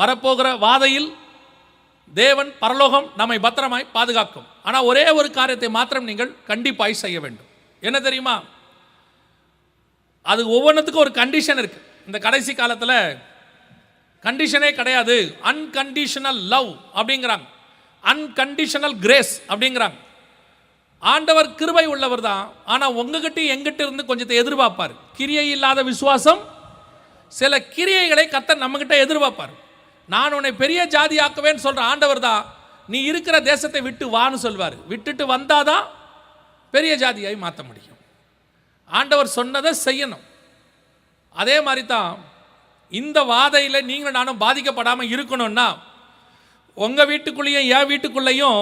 வரப்போகிற வாதையில் தேவன் பரலோகம் நம்மை பத்திரமாய் பாதுகாக்கும். ஆனால் ஒரே ஒரு காரியத்தை மாத்திரம் நீங்கள் கண்டிப்பாய் செய்ய வேண்டும். என்ன தெரியுமா? அது ஒவ்வொன்றுத்துக்கும் ஒரு கண்டிஷன் இருக்கு. இந்த கடைசி காலத்தில் கண்டிஷனே கிடையாது. அன்கண்டிஷனல் லவ் அப்படிங்கிறாங்க. அன்கண்டிஷனல் கிரேஸ் அப்படிங்கிறாங்க. ஆண்டவர் கிருபை உள்ளவர் தான். ஆனால் உங்ககிட்ட எங்கிட்ட இருந்து கொஞ்சத்தை எதிர்பார்ப்பார். கிரியை இல்லாத விசுவாசம் சில கிரியைகளை கத்த நம்மகிட்ட எதிர்பார்ப்பார். நான் உன்னை பெரிய ஜாதி ஆக்குவேன்னு சொல்கிற ஆண்டவர் தான் நீ இருக்கிற தேசத்தை விட்டு வான்னு சொல்வார். விட்டுட்டு வந்தால் தான் பெரிய ஜாதியாகி மாற்ற முடியும். ஆண்டவர் சொன்னதை செய்யணும். அதே மாதிரி தான் இந்த வாதையில் நீங்களும் நானும் பாதிக்கப்படாமல் இருக்கணும்னா உங்கள் வீட்டுக்குள்ளேயும் என் வீட்டுக்குள்ளேயும்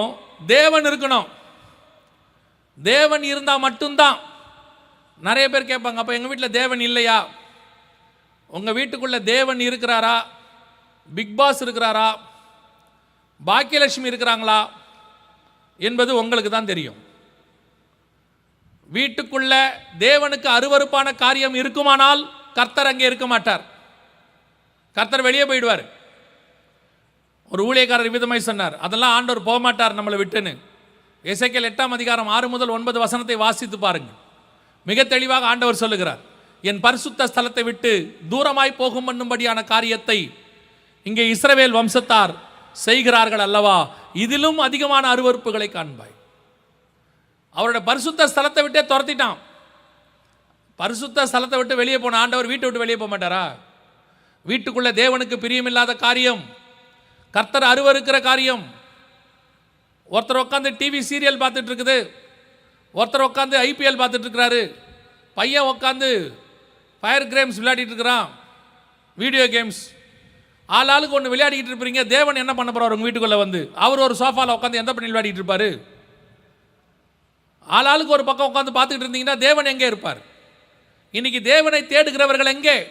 தேவன் இருக்கணும். தேவன் இருந்தால் மட்டும்தான். நிறைய பேர் கேட்பாங்க அப்போ எங்கள் வீட்டில் தேவன் இல்லையா? உங்கள் வீட்டுக்குள்ளே தேவன் இருக்கிறாரா? பிக் பாஸ் இருக்கிறாரா? பாக்கியலட்சுமி இருக்கிறாங்களா? என்பது உங்களுக்கு தான் தெரியும். வீட்டுக்குள்ள தேவனுக்கு அருவருப்பான காரியம் இருக்குமானால் கர்த்தர் அங்கே இருக்க மாட்டார். கர்த்தர் வெளியே போயிடுவார். ஒரு ஊழியக்காரர் விதமாய் சொன்னார் அதெல்லாம் ஆண்டவர் போக மாட்டார் நம்மளை விட்டுன்னு. இசைக்கல் எட்டாம் அதிகாரம் ஆறு முதல் ஒன்பது வசனத்தை வாசித்து பாருங்கள். மிக தெளிவாக ஆண்டவர் சொல்லுகிறார் என் பரிசுத்த ஸ்தலத்தை விட்டு தூரமாய் போகும் பண்ணும்படியான காரியத்தை இங்கே இஸ்ரவேல் வம்சத்தார் செய்கிறார்கள் அல்லவா? இதிலும் அதிகமான அருவருப்புகளை காண்பாய். அவரோட பரிசுத்த ஸ்தலத்தை விட்டே துரத்திட்டான். பரிசுத்த ஸ்தலத்தை விட்டு வெளியே போன ஆண்டவர் வீட்டை விட்டு வெளியே போக மாட்டாரா? வீட்டுக்குள்ளே தேவனுக்கு பிரியமில்லாத காரியம் கர்த்தர் அருவருக்கிற காரியம். ஒருத்தர் உட்காந்து டிவி சீரியல் பார்த்துட்டு இருக்குது ஒருத்தர் உட்காந்து ஐபிஎல் பார்த்துட்டு இருக்கிறாரு பையன் உட்காந்து ஃபயர் கேம்ஸ் விளையாடிட்டு இருக்கிறான் வீடியோ கேம்ஸ் ஆள் ஆளுக்கு ஒன்று விளையாடிக்கிட்டு இருப்பீங்க. தேவன் என்ன பண்ண போறார் உங்கள் வீட்டுக்குள்ளே வந்து? அவர் ஒரு சோஃபாவில் உட்காந்து எந்த பண்ணி விளையாடிட்டு இருப்பார்? ஆளாளுக்கு ஒரு பக்கம் உட்காந்து பார்த்துக்கிட்டு இருந்தீங்கன்னா தேவன் எங்கே இருப்பார்? இன்னைக்கு தேவனை தேடுகிறவர்கள் எங்கே?